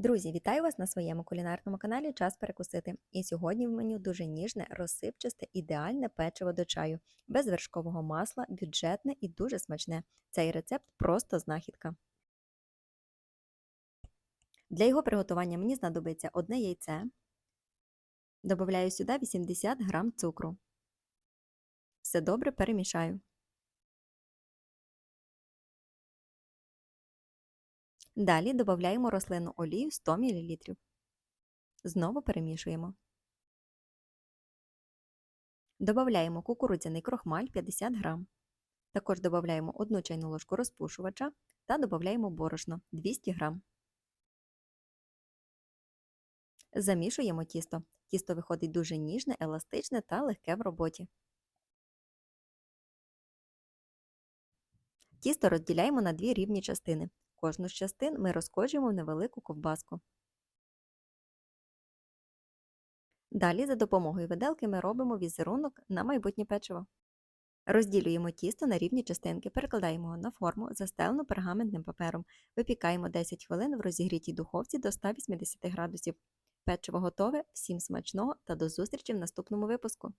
Друзі, вітаю вас на своєму кулінарному каналі Час перекусити. І сьогодні в меню дуже ніжне, розсипчасте, ідеальне печиво до чаю, без вершкового масла, бюджетне і дуже смачне. Цей рецепт просто знахідка. Для його приготування мені знадобиться одне яйце. Добавляю сюди 80 г цукру. Все добре перемішаю. Далі додаємо рослинну олію 100 мл. Знову перемішуємо. Додаємо кукурудзяний крохмаль 50 г. Також додаємо 1 чайну ложку розпушувача та додаємо борошно 200 г. Замішуємо тісто. Тісто виходить дуже ніжне, еластичне та легке в роботі. Тісто розділяємо на дві рівні частини. Кожну з частин ми розкочуємо в невелику ковбаску. Далі за допомогою виделки ми робимо візерунок на майбутнє печиво. Розділюємо тісто на рівні частинки, перекладаємо його на форму, застелену пергаментним папером. Випікаємо 10 хвилин в розігрітій духовці до 180 градусів. Печиво готове, всім смачного та до зустрічі в наступному випуску!